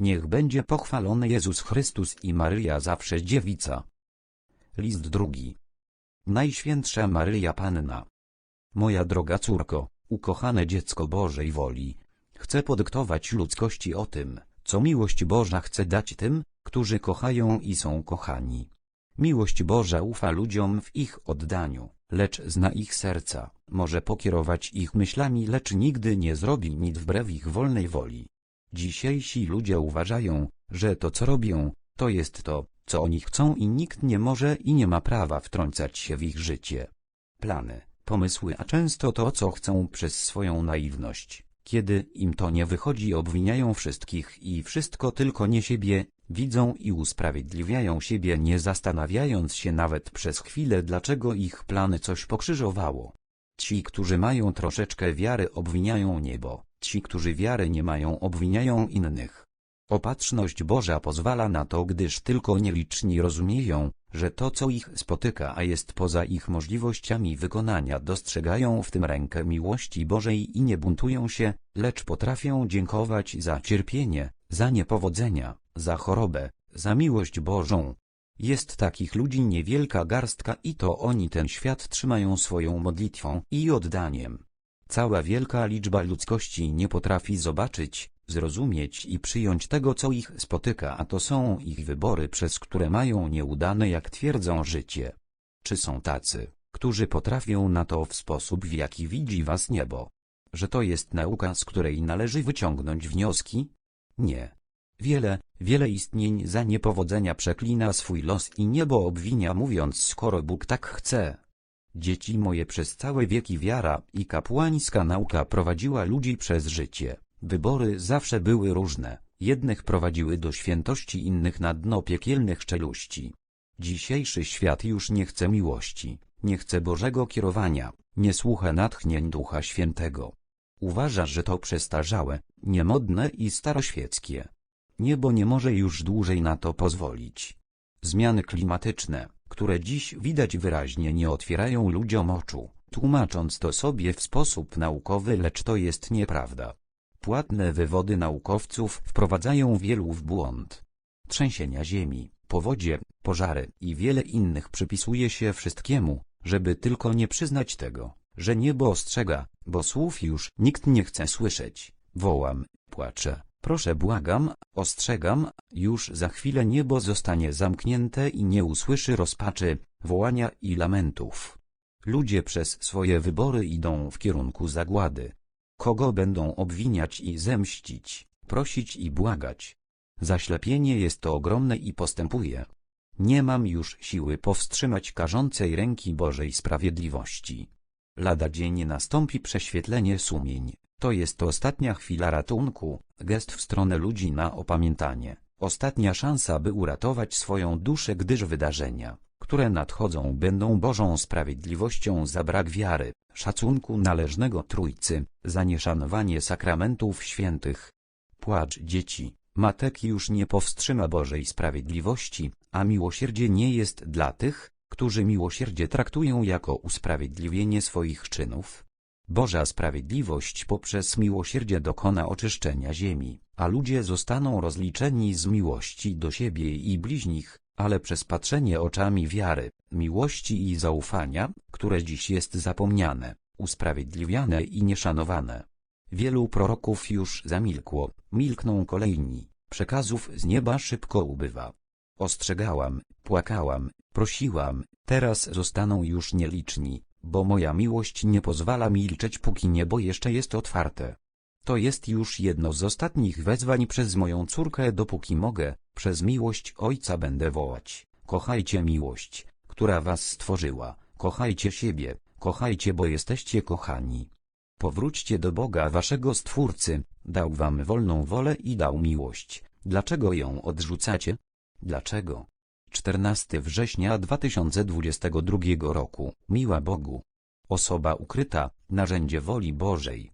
Niech będzie pochwalony Jezus Chrystus i Maryja zawsze dziewica. List drugi. Najświętsza Maryja Panna. Moja droga córko, ukochane dziecko Bożej woli, chcę podyktować ludzkości o tym, co miłość Boża chce dać tym, którzy kochają i są kochani. Miłość Boża ufa ludziom w ich oddaniu, lecz zna ich serca, może pokierować ich myślami, lecz nigdy nie zrobi nic wbrew ich wolnej woli. Dzisiejsi ludzie uważają, że to co robią, to jest to, co oni chcą i nikt nie może i nie ma prawa wtrącać się w ich życie. Plany, pomysły, a często to co chcą przez swoją naiwność. Kiedy im to nie wychodzi obwiniają wszystkich i wszystko tylko nie siebie, widzą i usprawiedliwiają siebie nie zastanawiając się nawet przez chwilę dlaczego ich plany coś pokrzyżowało. Ci, którzy mają troszeczkę wiary obwiniają niebo, ci, którzy wiary nie mają obwiniają innych. Opatrzność Boża pozwala na to, gdyż tylko nieliczni rozumieją, że to co ich spotyka a jest poza ich możliwościami wykonania dostrzegają w tym rękę miłości Bożej i nie buntują się, lecz potrafią dziękować za cierpienie, za niepowodzenia, za chorobę, za miłość Bożą. Jest takich ludzi niewielka garstka i to oni ten świat trzymają swoją modlitwą i oddaniem. Cała wielka liczba ludzkości nie potrafi zobaczyć, zrozumieć i przyjąć tego co ich spotyka a to są ich wybory przez które mają nieudane jak twierdzą życie. Czy są tacy, którzy potrafią na to w sposób w jaki widzi was niebo? Że to jest nauka z której należy wyciągnąć wnioski? Nie. Wiele, wiele istnień za niepowodzenia przeklina swój los i niebo obwinia mówiąc skoro Bóg tak chce. Dzieci moje przez całe wieki wiara i kapłańska nauka prowadziła ludzi przez życie. Wybory zawsze były różne, jednych prowadziły do świętości innych na dno piekielnych czeluści. Dzisiejszy świat już nie chce miłości, nie chce Bożego kierowania, nie słucha natchnień Ducha Świętego. Uważa, że to przestarzałe, niemodne i staroświeckie. Niebo nie może już dłużej na to pozwolić. Zmiany klimatyczne, które dziś widać wyraźnie nie otwierają ludziom oczu, tłumacząc to sobie w sposób naukowy lecz to jest nieprawda. Płatne wywody naukowców wprowadzają wielu w błąd. Trzęsienia ziemi, powodzie, pożary i wiele innych przypisuje się wszystkiemu, żeby tylko nie przyznać tego, że niebo ostrzega, bo słów już nikt nie chce słyszeć. Wołam, płaczę, proszę błagam, ostrzegam, już za chwilę niebo zostanie zamknięte i nie usłyszy rozpaczy, wołania i lamentów. Ludzie przez swoje wybory idą w kierunku zagłady. Kogo będą obwiniać i zemścić, prosić i błagać? Zaślepienie jest to ogromne i postępuje. Nie mam już siły powstrzymać karzącej ręki Bożej Sprawiedliwości. Lada dzień nastąpi prześwietlenie sumień, to jest ostatnia chwila ratunku, gest w stronę ludzi na opamiętanie, ostatnia szansa by uratować swoją duszę gdyż wydarzenia, które nadchodzą będą Bożą sprawiedliwością za brak wiary, szacunku należnego Trójcy, za nieszanowanie sakramentów świętych. Płacz dzieci, matek już nie powstrzyma Bożej sprawiedliwości, a miłosierdzie nie jest dla tych, którzy miłosierdzie traktują jako usprawiedliwienie swoich czynów. Boża sprawiedliwość poprzez miłosierdzie dokona oczyszczenia ziemi, a ludzie zostaną rozliczeni z miłości do siebie i bliźnich, ale przez patrzenie oczami wiary, miłości i zaufania, które dziś jest zapomniane, usprawiedliwiane i nieszanowane. Wielu proroków już zamilkło, milkną kolejni, przekazów z nieba szybko ubywa. Ostrzegałam, płakałam, prosiłam, teraz zostaną już nieliczni, bo moja miłość nie pozwala milczeć póki niebo jeszcze jest otwarte. To jest już jedno z ostatnich wezwań przez moją córkę dopóki mogę, przez miłość Ojca będę wołać. Kochajcie miłość, która was stworzyła, kochajcie siebie, kochajcie bo jesteście kochani. Powróćcie do Boga waszego Stwórcy, dał wam wolną wolę i dał miłość. Dlaczego ją odrzucacie? Dlaczego? 14 września 2022 roku. Miła Bogu. Osoba ukryta, narzędzie woli Bożej.